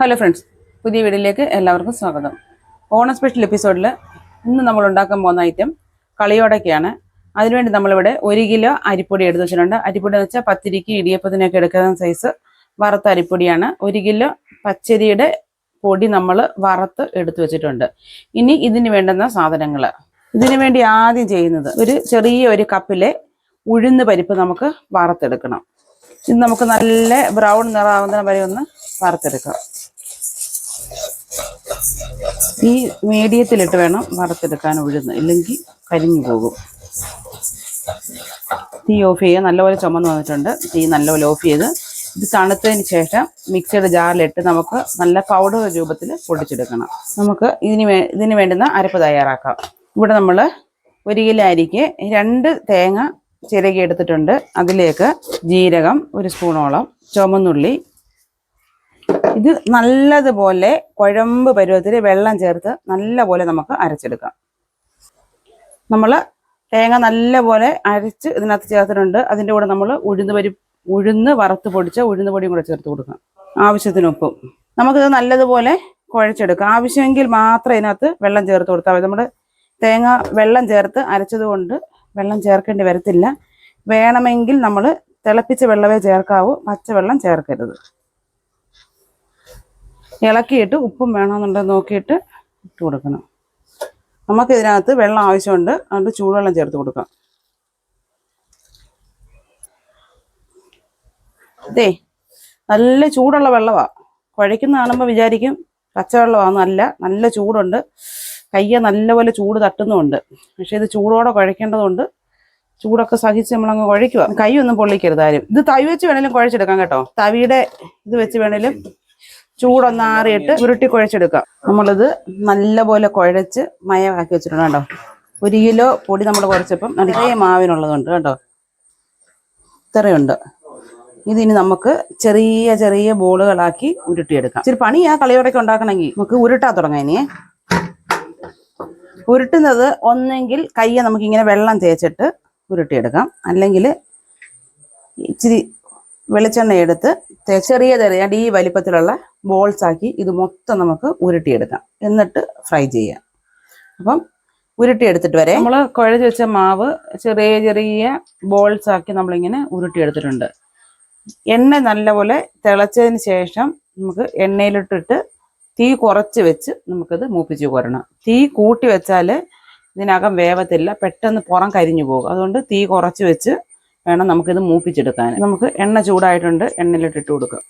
Hello friends പുതിയ വീഡിയോയിലേക്ക് എല്ലാവർക്കും സ്വാഗതം. ഓണം സ്പെഷ്യൽ എപ്പിസോഡിൽ ഇന്ന് നമ്മൾ ഉണ്ടാക്കാൻ പോകുന്ന ഐറ്റം കളിയോടൊക്കെയാണ്. അതിനുവേണ്ടി നമ്മളിവിടെ ഒരു കിലോ അരിപ്പൊടി എടുത്ത് വെച്ചിട്ടുണ്ട്. അരിപ്പൊടി എന്ന് വെച്ചാൽ പത്തിരിക്ക് ഇടിയപ്പത്തിനൊക്കെ എടുക്കുന്ന സൈസ് വറുത്ത അരിപ്പൊടിയാണ്. ഒരു കിലോ പച്ചരിയുടെ പൊടി നമ്മൾ വറുത്ത് എടുത്തു വെച്ചിട്ടുണ്ട്. ഇനി ഇതിന് വേണ്ടുന്ന സാധനങ്ങൾ. ഇതിനു വേണ്ടി ആദ്യം ചെയ്യുന്നത് ഒരു ചെറിയ ഒരു കപ്പിലെ ഉഴുന്ന് പരിപ്പ് നമുക്ക് വറുത്തെടുക്കണം. ഇത് നമുക്ക് നല്ല ബ്രൗൺ നിറാവുന്ന വരെ ഒന്ന് വറുത്തെടുക്കാം. ഈ മീഡിയത്തിലിട്ട് വേണം വറുത്തെടുക്കാൻ ഉഴുന്ന്. ഇല്ലെങ്കിൽ കരിഞ്ഞു പോകും. തീ ഓഫ് ചെയ്യുക നല്ലപോലെ ചുമന്ന് വന്നിട്ടുണ്ട്. തീ നല്ലപോലെ ഓഫ് ചെയ്ത് ഇത് തണുത്തതിന് ശേഷം മിക്സിയുടെ ജാറിലിട്ട് നമുക്ക് നല്ല പൗഡർ രൂപത്തിൽ പൊടിച്ചെടുക്കണം. നമുക്ക് ഇതിന് ഇതിന് വേണ്ടുന്ന അരപ്പ് തയ്യാറാക്കാം. ഇവിടെ നമ്മൾ ഒരു കിലോ അരിക്ക് രണ്ട് തേങ്ങ ചിരകി എടുത്തിട്ടുണ്ട്. അതിലേക്ക് ജീരകം ഒരു സ്പൂണോളം ചുമന്നുള്ളി ഇത് നല്ലതുപോലെ കുഴമ്പ് പരുവത്തിൽ വെള്ളം ചേർത്ത് നല്ലപോലെ നമുക്ക് അരച്ചെടുക്കാം. നമ്മൾ തേങ്ങ നല്ലപോലെ അരച്ച് ഇതിനകത്ത് ചേർത്തിട്ടുണ്ട്. അതിന്റെ കൂടെ നമ്മൾ ഉഴുന്ന് പരി ഉഴുന്ന് വറുത്ത് പൊടിച്ച ഉഴുന്ന് പൊടിയും കൂടെ ചേർത്ത് കൊടുക്കാം. ആവശ്യത്തിന് ഉപ്പും. നമുക്കിത് നല്ലതുപോലെ കുഴച്ചെടുക്കാം. ആവശ്യമെങ്കിൽ മാത്രം ഇതിനകത്ത് വെള്ളം ചേർത്ത് കൊടുത്താൽ മതി. നമ്മുടെ തേങ്ങ വെള്ളം ചേർത്ത് അരച്ചത് കൊണ്ട് വെള്ളം ചേർക്കേണ്ടി വരത്തില്ല. വേണമെങ്കിൽ നമ്മൾ തിളപ്പിച്ച വെള്ളമേ ചേർക്കാവൂ. പച്ചവെള്ളം ചേർക്കരുത്. ഇളക്കിയിട്ട് ഉപ്പും വേണമെന്നുണ്ടെന്ന് നോക്കിയിട്ട് ഇട്ട് കൊടുക്കണം. നമുക്ക് ഇതിനകത്ത് വെള്ളം ആവശ്യമുണ്ട്. അതുകൊണ്ട് ചൂടുവെള്ളം ചേർത്ത് കൊടുക്കാം. ഇതേ നല്ല ചൂടുള്ള വെള്ളമാണ് കുഴയ്ക്കുന്ന കാണുമ്പോൾ വിചാരിക്കും പച്ചവെള്ളമാണ് നല്ല നല്ല ചൂടുണ്ട്. കയ്യെ നല്ലപോലെ ചൂട് തട്ടുന്നുമുണ്ട്. പക്ഷേ ഇത് ചൂടോടെ കുഴയ്ക്കേണ്ടതുകൊണ്ട് ചൂടൊക്കെ സഹിച്ച് നമ്മളങ്ങ് കുഴയ്ക്കുക കൈ ഒന്നും പൊള്ളിക്കരുത് ആരും. ഇത് തവി വെച്ച് വേണേലും കുഴച്ചെടുക്കാം കേട്ടോ. തവിയുടെ ഇത് വെച്ച് വേണേലും ചൂടൊന്നാറിയിട്ട് ഉരുട്ടി കുഴച്ചെടുക്കാം നമ്മളിത് നല്ലപോലെ കുഴച്ച് മയമാക്കി വെച്ചിട്ടുണ്ട് കേട്ടോ. ഒരു കിലോ പൊടി നമ്മൾ കുറച്ചപ്പം നിറയെ മാവിനുള്ളതുണ്ട് കേട്ടോ. ഇത്രയുണ്ട്. ഇതിനി നമുക്ക് ചെറിയ ചെറിയ ബോളുകളാക്കി ഉരുട്ടിയെടുക്കാം. ഇച്ചിരി പണിയാ കളിയോടൊക്കെ ഉണ്ടാക്കണമെങ്കിൽ നമുക്ക് ഉരുട്ടാ തുടങ്ങാം ഇനിയേ. ഉരുട്ടുന്നത് ഒന്നെങ്കിൽ കയ്യെ നമുക്കിങ്ങനെ വെള്ളം തേച്ചിട്ട് ഉരുട്ടിയെടുക്കാം. അല്ലെങ്കിൽ ഇച്ചിരി വെളിച്ചെണ്ണ എടുത്ത് ചെറിയ ചെറിയ ഈ വലിപ്പത്തിലുള്ള ബോൾസ് ആക്കി ഇത് മൊത്തം നമുക്ക് ഉരുട്ടിയെടുക്കാം. എന്നിട്ട് ഫ്രൈ ചെയ്യാം. അപ്പം ഉരുട്ടിയെടുത്തിട്ട് വരെ നമ്മൾ കുഴച്ച് വെച്ച മാവ് ചെറിയ ചെറിയ ബോൾസ് ആക്കി നമ്മളിങ്ങനെ ഉരുട്ടിയെടുത്തിട്ടുണ്ട്. എണ്ണ നല്ലപോലെ തിളച്ചതിന് ശേഷം നമുക്ക് എണ്ണയിലിട്ടിട്ട് തീ കുറച്ച് വെച്ച് നമുക്കത് മൂപ്പിച്ച് കോരണം. തീ കൂട്ടി വെച്ചാൽ ഇതിനകം വേവത്തില്ല പെട്ടെന്ന് പുറം കരിഞ്ഞു പോകും. അതുകൊണ്ട് തീ കുറച്ച് വെച്ച് വേണം നമുക്കിത് മൂപ്പിച്ചെടുക്കാൻ. നമുക്ക് എണ്ണ ചൂടായിട്ടുണ്ട് എണ്ണയിലിട്ടിട്ട് കൊടുക്കാം.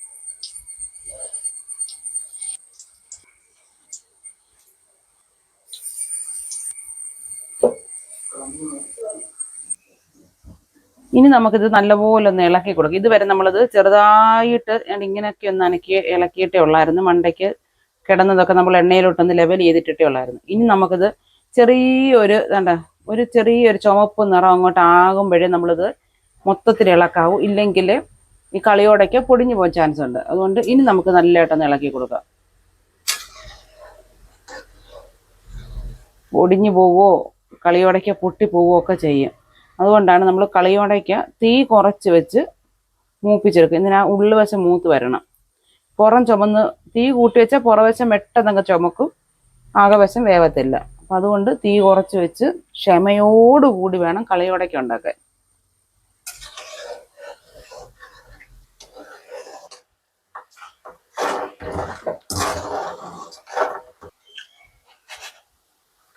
ഇനി നമുക്കിത് നല്ലപോലെ ഒന്ന് ഇളക്കി കൊടുക്കും. ഇതുവരെ നമ്മളത് ചെറുതായിട്ട് ഇങ്ങനെയൊക്കെ ഒന്ന് അനക്കി ഇളക്കിയിട്ടേ ഉള്ളായിരുന്നു. മണ്ടയ്ക്ക് കിടന്നതൊക്കെ നമ്മൾ എണ്ണയിലോട്ടൊന്ന് ലെവൽ ചെയ്തിട്ടിട്ടേ ഉള്ളായിരുന്നു. ഇനി നമുക്കിത് ചെറിയൊരു വേണ്ട ഒരു ചെറിയൊരു ചുമപ്പ് നിറം അങ്ങോട്ട് ആകുമ്പോഴേ നമ്മളിത് മൊത്തത്തിൽ ഇളക്കാവും. ഇല്ലെങ്കിൽ ഈ കളിയോടൊക്കെ പൊടിഞ്ഞു പോകാൻ ചാൻസ് ഉണ്ട്. അതുകൊണ്ട് ഇനി നമുക്ക് നല്ലതായിട്ടൊന്ന് ഇളക്കി കൊടുക്കാം. പൊടിഞ്ഞു പോവോ കളിയോടയ്ക്ക് പൊട്ടി പോവുകയോ ഒക്കെ ചെയ്യും. അതുകൊണ്ടാണ് നമ്മൾ കളിയോടയ്ക്ക് തീ കുറച്ച് വെച്ച് മൂപ്പിച്ചെടുക്കുക. ഇതിന് ആ ഉള്ളുവശം മൂത്ത് വരണം. പുറം ചുമന്ന് തീ കൂട്ടി വെച്ചാൽ പുറവശം പെട്ടെന്നങ്ങ് ചുമക്കും. ആകവശം വേവത്തില്ല. അപ്പം അതുകൊണ്ട് തീ കുറച്ച് വെച്ച് ക്ഷമയോടുകൂടി വേണം കളിയോടയ്ക്ക് ഉണ്ടാക്കാൻ.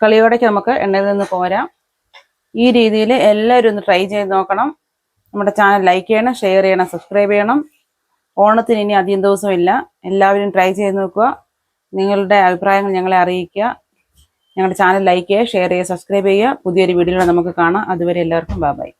കളിയോടയ്ക്ക് നമുക്ക് എണ്ണയിൽ നിന്ന് പോരാം. ഈ രീതിയിൽ എല്ലാവരും ഒന്ന് ട്രൈ ചെയ്ത് നോക്കണം. നമ്മുടെ ചാനൽ ലൈക്ക് ചെയ്യണം ഷെയർ ചെയ്യണം സബ്സ്ക്രൈബ് ചെയ്യണം. ഓണത്തിന് ഇനി അധികം ദിവസമില്ല. എല്ലാവരും ട്രൈ ചെയ്ത് നോക്കുക. നിങ്ങളുടെ അഭിപ്രായങ്ങൾ ഞങ്ങളെ അറിയിക്കുക. ഞങ്ങളുടെ ചാനൽ ലൈക്ക് ചെയ്യുക ഷെയർ ചെയ്യുക സബ്സ്ക്രൈബ് ചെയ്യുക. പുതിയൊരു വീഡിയോയിൽ നമുക്ക് കാണാം. അതുവരെ എല്ലാവർക്കും ബാബായി